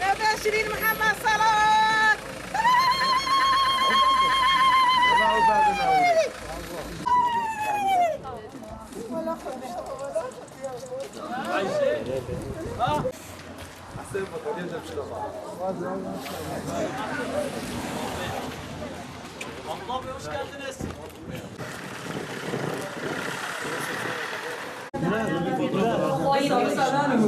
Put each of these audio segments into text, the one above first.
نادى شيرين محمد صلاة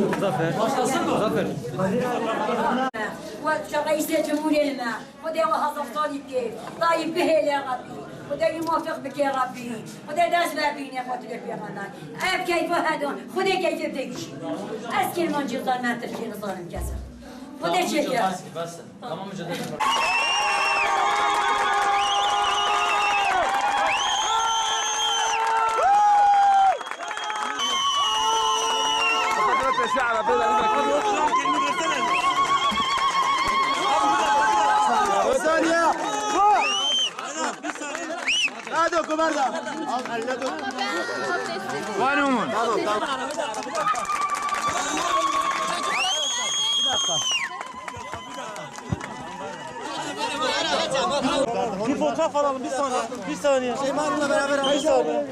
ورئيس الجمهورية لنا خذي وهذا الطالب كيف طيب به يا ربي خذي موفق بك يا ربي خذي داس بابين يا خاطر يا خنان اب كيف هذا خذي كيف بدك اسكن من جزال ما تركي ظالم كسر خذي شيء يا بس şu arabayla. Abi o kadar kendini versene. Bir saniye. Ha dök Ömer de. Al eline dök. Var mı onun? Tamam tamam. Bir dakika. Bir fotoğraf alalım bir saniye. Bir saniye. Şeyma Hanım'la beraber alalım.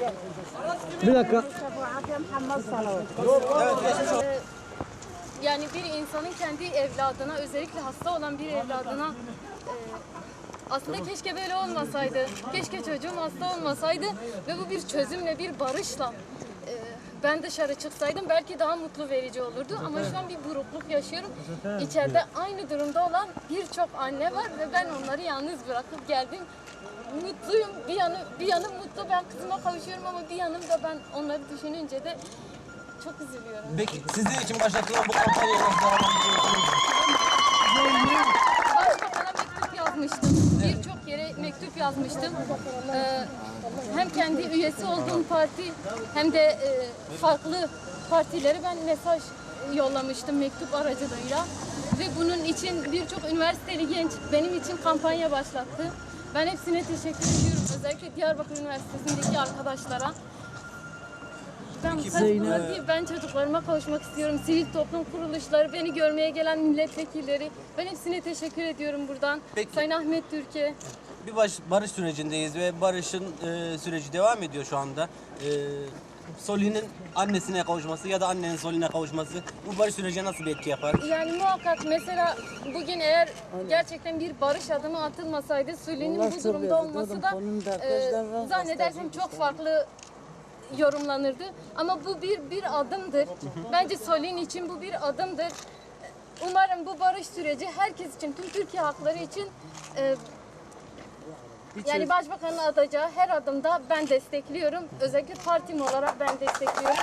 Bir dakika dakika. Yani bir insanın kendi evladına, özellikle hasta olan bir evladına e, aslında keşke böyle olmasaydı. Keşke çocuğum hasta olmasaydı ve bu bir çözümle, bir barışla ben dışarı çıksaydım belki daha mutlu verici olurdu. Ama şu an bir burukluk yaşıyorum. İçeride aynı durumda olan birçok anne var ve ben onları yalnız bırakıp geldim. Mutluyum. Bir yanı bir yanım mutlu. Ben kızıma kavuşuyorum ama bir yanım da ben onları düşününce de çok üzülüyorum. Peki sizin için başlatılan bu kampanyayı nasıl Başbakan'a mektup yazmıştım. Birçok yere mektup yazmıştım. Ee, hem kendi üyesi olduğum parti hem de e, farklı partilere ben mesaj yollamıştım mektup aracılığıyla. Ve bunun için birçok üniversiteli genç benim için kampanya başlattı. Ben hepsine teşekkür ediyorum. Özellikle Diyarbakır Üniversitesi'ndeki arkadaşlara. Ben değil, ben çocuklarıma kavuşmak istiyorum. Sivil toplum kuruluşları, beni görmeye gelen milletvekilleri. Ben hepsine teşekkür ediyorum buradan. Peki. Sayın Ahmet Türkiye. Bir baş, barış sürecindeyiz ve barışın e, süreci devam ediyor şu anda. E, Soli'nin annesine kavuşması ya da annenin Soli'ne kavuşması bu barış sürecine nasıl bir etki yapar? Yani muhakkak mesela bugün eğer gerçekten bir barış adımı atılmasaydı Süley'nin bu durumda olması da e, zannedersem çok farklı yorumlanırdı. Ama bu bir bir adımdır. Bence Solin için bu bir adımdır. Umarım bu barış süreci herkes için, tüm Türkiye halkları için e, yani başbakanın atacağı her adımda ben destekliyorum. Özellikle partim olarak ben destekliyorum.